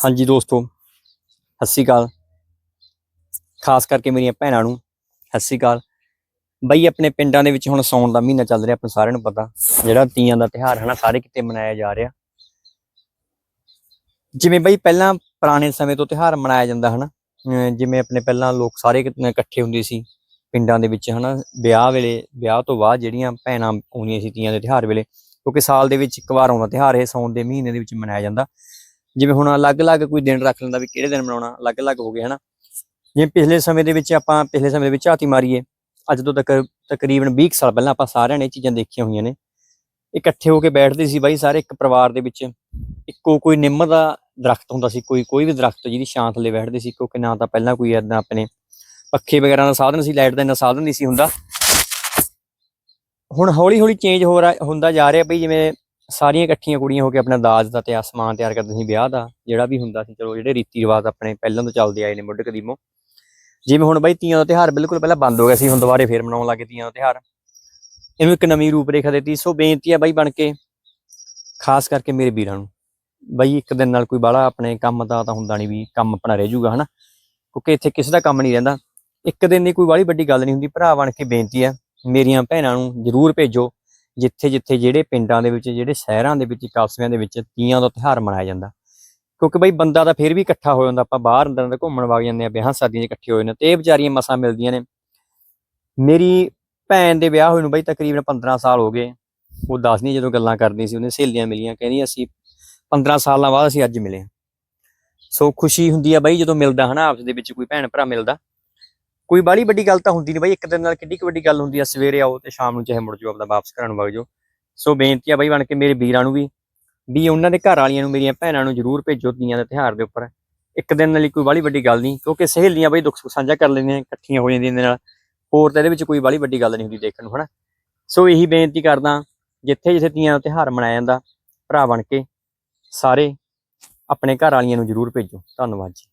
ਹਾਂਜੀ ਦੋਸਤੋ, ਸਤਿ ਸ਼੍ਰੀ ਅਕਾਲ। ਖਾਸ ਕਰਕੇ ਮੇਰੀਆਂ ਭੈਣਾਂ ਨੂੰ ਸਤਿ ਸ਼੍ਰੀ ਅਕਾਲ। ਬਈ, ਆਪਣੇ ਪਿੰਡਾਂ ਦੇ ਵਿੱਚ ਹੁਣ ਸੌਣ ਦਾ ਮਹੀਨਾ ਚੱਲ ਰਿਹਾ, ਆਪਾਂ ਸਾਰਿਆਂ ਨੂੰ ਪਤਾ। ਜਿਹੜਾ ਤੀਆਂ ਦਾ ਤਿਉਹਾਰ ਹੈ ਨਾ, ਸਾਰੇ ਕਿਤੇ ਮਨਾਇਆ ਜਾ ਰਿਹਾ। ਜਿਵੇਂ ਬਈ, ਪਹਿਲਾਂ ਪੁਰਾਣੇ ਸਮੇਂ ਤੋਂ ਤਿਉਹਾਰ ਮਨਾਇਆ ਜਾਂਦਾ ਹਨਾ ਅਮ ਜਿਵੇਂ ਆਪਣੇ ਪਹਿਲਾਂ ਲੋਕ ਸਾਰੇ ਇਕੱਠੇ ਹੁੰਦੇ ਸੀ, ਪਿੰਡਾਂ ਦੇ ਵਿੱਚ ਹਨਾ ਵਿਆਹ ਵੇਲੇ, ਵਿਆਹ ਤੋਂ ਬਾਅਦ ਜਿਹੜੀਆਂ ਭੈਣਾਂ ਆਉਂਦੀਆਂ ਸੀ ਤੀਆਂ ਦੇ ਤਿਉਹਾਰ ਵੇਲੇ, ਕਿਉਂਕਿ ਸਾਲ ਦੇ ਵਿੱਚ ਇੱਕ ਵਾਰ ਆਉਂਦਾ ਤਿਉਹਾਰ, ਇਹ ਸੌਣ ਦੇ ਮਹੀਨੇ ਦੇ ਵਿੱਚ ਮਨਾਇਆ ਜਾਂਦਾ। ਜਿਵੇਂ ਹੁਣ ਅਲੱਗ-ਅਲੱਗ ਕੋਈ ਦਿਨ ਰੱਖ ਲੈਂਦਾ ਵੀ ਕਿਹੜੇ ਦਿਨ ਮਨਾਉਣਾ, ਅਲੱਗ-ਅਲੱਗ ਹੋ ਗਏ, ਹਨਾ? ਜਿਵੇਂ ਪਿਛਲੇ ਸਮੇਂ ਦੇ ਵਿੱਚ ਆਪਾਂ, ਪਿਛਲੇ ਸਮੇਂ ਦੇ ਵਿੱਚ ਝਾਤੀ ਮਾਰੀਏ, ਅੱਜ ਤੋਂ ਤੱਕ ਤਕਰੀਬਨ 20 ਕੁ ਸਾਲ ਪਹਿਲਾਂ ਆਪਾਂ ਸਾਰਿਆਂ ਨੇ ਇਹ ਚੀਜ਼ਾਂ ਦੇਖੀਆਂ ਹੋਈਆਂ ਨੇ। ਇਕੱਠੇ ਹੋ ਕੇ ਬੈਠਦੇ ਸੀ ਬਾਈ ਸਾਰੇ, ਇੱਕ ਪਰਿਵਾਰ ਦੇ ਵਿੱਚ। ਇੱਕੋ ਕੋਈ ਨਿੰਮ ਦਾ ਦਰਖਤ ਹੁੰਦਾ ਸੀ, ਕੋਈ ਕੋਈ ਵੀ ਦਰਖਤ ਜਿਹਦੀ ਛਾਂ ਥੱਲੇ ਬੈਠਦੇ ਸੀ, ਕਿਉਂਕਿ ਨਾ ਤਾਂ ਪਹਿਲਾਂ ਕੋਈ ਏਦਾਂ ਆਪਣੇ ਪੱਖੇ ਵਗੈਰਾ ਦਾ ਸਾਧਨ ਸੀ, ਲਾਈਟ ਦਾ ਇੰਨਾ ਸਾਧਨ ਨਹੀਂ ਸੀ ਹੁੰਦਾ। ਹੁਣ ਹੌਲੀ ਹੌਲੀ ਚੇਂਜ ਹੋ ਰਿਹਾ ਹੁੰਦਾ ਜਾ ਰਿਹਾ ਬਈ ਜਿਵੇਂ ਸਾਰੀਆਂ ਇਕੱਠੀਆਂ ਕੁੜੀਆਂ ਹੋ ਕੇ ਆਪਣਾ ਦਾਜ ਦਾ ਤੇ ਸਮਾਨ ਤਿਆਰ ਕਰਦੇ ਸੀ ਵਿਆਹ ਦਾ, ਜਿਹੜਾ ਵੀ ਹੁੰਦਾ ਸੀ, ਚਲੋ ਜਿਹੜੇ ਰੀਤੀ ਰਿਵਾਜ ਆਪਣੇ ਪਹਿਲਾਂ ਤੋਂ ਚੱਲਦੇ ਆਏ ਨੇ ਮੁੱਢ ਕਦੀਮੋਂ ਜਿਵੇਂ ਹੁਣ ਬਾਈ ਤੀਆਂ ਦਾ ਤਿਉਹਾਰ ਬਿਲਕੁਲ ਪਹਿਲਾਂ ਬੰਦ ਹੋ ਗਿਆ ਸੀ, ਹੁਣ ਦੁਬਾਰੇ ਫੇਰ ਮਨਾਉਣ ਲੱਗੇ ਤੀਆਂ ਦਾ ਤਿਉਹਾਰ। ਇਹਨੂੰ ਇੱਕ ਨਵੀਂ ਰੂਪ ਰੇਖਾ ਦਿੱਤੀ, ਸੋ ਬੇਨਤੀ ਆ ਬਾਈ ਬਣ ਕੇ, ਖਾਸ ਕਰਕੇ ਮੇਰੇ ਵੀਰਾਂ ਨੂੰ। ਬਾਈ ਇੱਕ ਦਿਨ ਨਾਲ ਕੋਈ ਬਾਹਲਾ ਆਪਣੇ ਕੰਮ ਦਾ ਤਾਂ ਹੁੰਦਾ ਨਹੀਂ ਵੀ ਕੰਮ ਆਪਣਾ ਰਹਿ ਜਾਊਗਾ, ਹਨਾ? ਕਿਉਂਕਿ ਇੱਥੇ ਕਿਸੇ ਦਾ ਕੰਮ ਨਹੀਂ ਰਹਿੰਦਾ। ਇੱਕ ਦਿਨ ਦੀ ਕੋਈ ਬਾਹਲੀ ਵੱਡੀ ਗੱਲ ਨਹੀਂ ਹੁੰਦੀ, ਭਰਾ ਬਣ ਕੇ ਬੇਨਤੀ ਆ ਮੇਰੀਆਂ ਭੈਣਾਂ ਨੂੰ ਜ਼ਰੂਰ ਭੇਜੋ। ਜਿੱਥੇ ਜਿੱਥੇ ਜਿਹੜੇ ਪਿੰਡਾਂ ਦੇ ਵਿੱਚ, ਜਿਹੜੇ ਸ਼ਹਿਰਾਂ ਦੇ ਵਿੱਚ, ਕਸਬਿਆਂ ਦੇ ਵਿੱਚ ਤੀਆਂ ਦਾ ਤਿਉਹਾਰ ਮਨਾਇਆ ਜਾਂਦਾ। ਕਿਉਂਕਿ ਬਈ ਬੰਦਾ ਤਾਂ ਫਿਰ ਵੀ ਇਕੱਠਾ ਹੋ ਜਾਂਦਾ, ਆਪਾਂ ਬਾਹਰ ਅੰਦਰ ਅੰਦਰ ਘੁੰਮਣ ਵਗ ਜਾਂਦੇ ਆ ਵਿਆਹਾਂ ਸ਼ਾਦੀਆਂ 'ਚ ਇਕੱਠੇ ਹੋਏ ਨੇ ਤੇ ਇਹ ਵਿਚਾਰੀਆਂ ਮਸਾਂ ਮਿਲਦੀਆਂ ਨੇ। ਮੇਰੀ ਭੈਣ ਦੇ ਵਿਆਹ ਹੋਏ ਨੂੰ ਬਈ ਤਕਰੀਬਨ 15 ਸਾਲ ਹੋ ਗਏ। ਉਹ ਦੱਸਦੀ ਜਦੋਂ ਗੱਲਾਂ ਕਰਦੀ ਸੀ, ਉਹਨੇ ਸਹੇਲੀਆਂ ਮਿਲੀਆਂ, ਕਹਿੰਦੀ ਅਸੀਂ 15 ਸਾਲਾਂ ਬਾਅਦ ਅਸੀਂ ਅੱਜ ਮਿਲੇ ਸੋ ਖੁਸ਼ੀ ਹੁੰਦੀ ਆ ਬਈ ਜਦੋਂ ਮਿਲਦਾ ਹਨਾ, ਆਪਸ ਦੇ ਵਿੱਚ ਕੋਈ ਭੈਣ ਭਰਾ ਮਿਲਦਾ। ਕੋਈ ਬਾੜੀ ਵੱਡੀ ਗੱਲ ਤਾਂ ਹੁੰਦੀ ਨਹੀਂ ਬਈ, ਇੱਕ ਦਿਨ ਨਾਲ ਕਿੱਡੀ ਕੁ ਵੱਡੀ ਗੱਲ ਹੁੰਦੀ ਆ, ਸਵੇਰੇ ਆਓ ਤੇ ਸ਼ਾਮ ਨੂੰ ਚਾਹੇ ਮੁੜ ਜਾਓ, ਆਪਦਾ ਵਾਪਸ ਘਰਾਂ ਨੂੰ ਵਗ ਜਾਓ। ਸੋ ਬੇਨਤੀ ਆ ਬਾਈ ਬਣ ਕੇ ਮੇਰੇ ਵੀਰਾਂ ਨੂੰ ਵੀ ਵੀ ਉਹਨਾਂ ਦੇ ਘਰ ਵਾਲੀਆਂ ਨੂੰ, ਮੇਰੀਆਂ ਭੈਣਾਂ ਨੂੰ ਜ਼ਰੂਰ ਭੇਜੋ ਤੀਆਂ ਦੇ ਤਿਉਹਾਰ ਦੇ ਉੱਪਰ। ਇੱਕ ਦਿਨ ਨਾਲ ਕੋਈ ਬਾੜੀ ਵੱਡੀ ਗੱਲ ਨਹੀਂ, ਕਿਉਂਕਿ ਸਹੇਲੀਆਂ ਬਈ ਦੁੱਖ ਸੁੱਖ ਸਾਂਝਾ ਕਰ ਲੈਂਦੀਆਂ, ਇਕੱਠੀਆਂ ਹੋ ਜਾਂਦੀਆਂ ਇਹਦੇ ਨਾਲ। ਹੋਰ ਤਾਂ ਇਹਦੇ ਵਿੱਚ ਕੋਈ ਬਾੜੀ ਵੱਡੀ ਗੱਲ ਨਹੀਂ ਹੁੰਦੀ ਦੇਖਣ ਨੂੰ, ਹਨਾ? ਸੋ ਇਹੀ ਬੇਨਤੀ ਕਰਦਾ, ਜਿੱਥੇ ਜਿੱਥੇ ਤੀਆਂ ਦਾ ਤਿਉਹਾਰ ਮਨਾਇਆ ਜਾਂਦਾ, ਭਰਾ ਬਣ ਕੇ ਸਾਰੇ ਆਪਣੇ ਘਰ ਵਾਲੀਆਂ ਨੂੰ ਜ਼ਰੂਰ ਭੇਜੋ। ਧੰਨਵਾਦ ਜੀ।